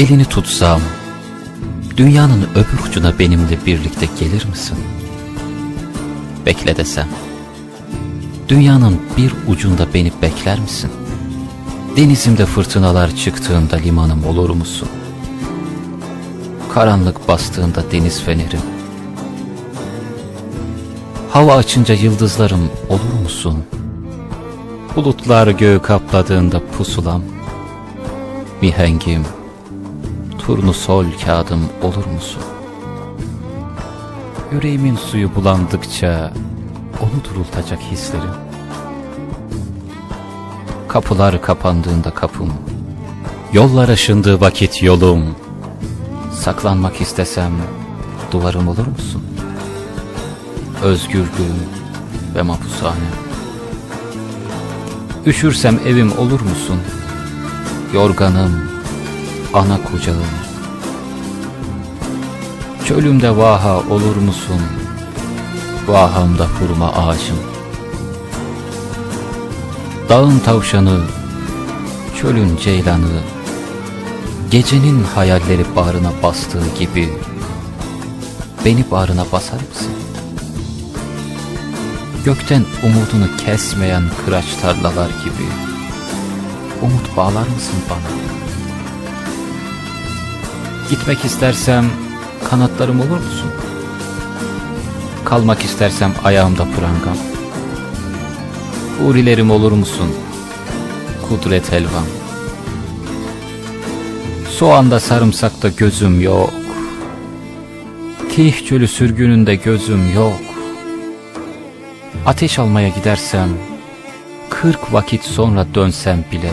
Elini tutsam, dünyanın öbür ucuna benimle birlikte gelir misin? Bekle desem, dünyanın bir ucunda beni bekler misin? Denizimde fırtınalar çıktığında limanım olur musun? Karanlık bastığında deniz fenerim. Hava açınca yıldızlarım olur musun? Bulutlar göğü kapladığında pusulam. Mihengim, turnusol kağıdım olur musun? Yüreğimin suyu bulandıkça onu durultacak hislerim. Kapılar kapandığında kapım, yollar aşındığı vakit yolum. Saklanmak istesem duvarım olur musun? Özgürlüğüm ve mahpushanem. Üşürsem evim olur musun? Yorganım, ana kucağım. Çölümde vaha olur musun? Vahamda hurma ağacım. Dağın tavşanı, çölün ceylanı, gecenin hayalleri bağrına bastığı gibi beni bağrına basar mısın? Gökten umudunu kesmeyen kıraç tarlalar gibi umut bağlar mısın bana? Gitmek istersem kanatlarım olur musun? Kalmak istersem ayağımda prangam. Hurilerim olur musun? Kudret helvam. Soğanda sarımsakta gözüm yok. Tih çölü sürgününde gözüm yok. Ateş almaya gidersem, kırk vakit sonra dönsem bile,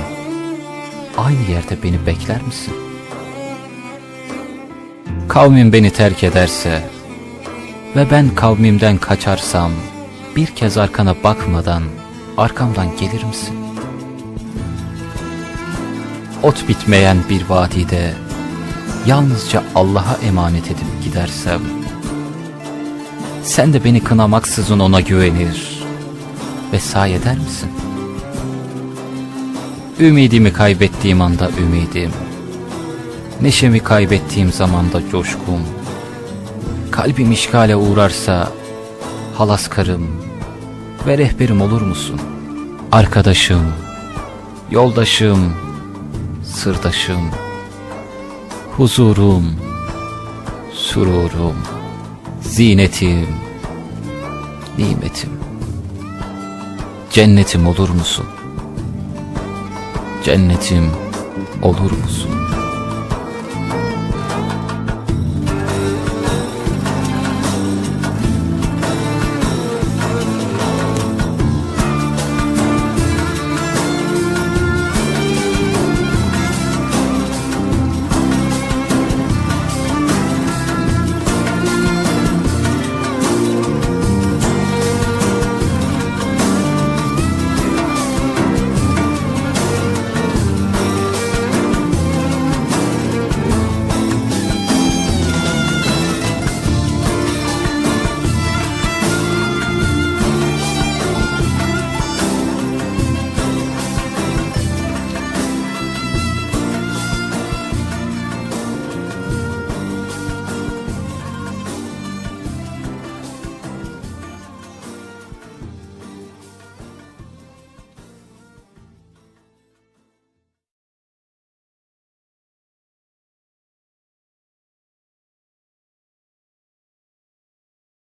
aynı yerde beni bekler misin? Kavmim beni terk ederse ve ben kavmimden kaçarsam, bir kez arkana bakmadan arkamdan gelir misin? Ot bitmeyen bir vadide, yalnızca Allah'a emanet edip gidersem, sen de beni kınamaksızın ona güvenir ve say eder misin? Ümidimi kaybettiğim anda ümidim, neşemi kaybettiğim zamanda coşkum, kalbim işgale uğrarsa halaskarım ve rehberim olur musun? Arkadaşım, yoldaşım, sırdaşım, huzurum, sururum, zinetim, nimetim, cennetim olur musun? Cennetim olur musun?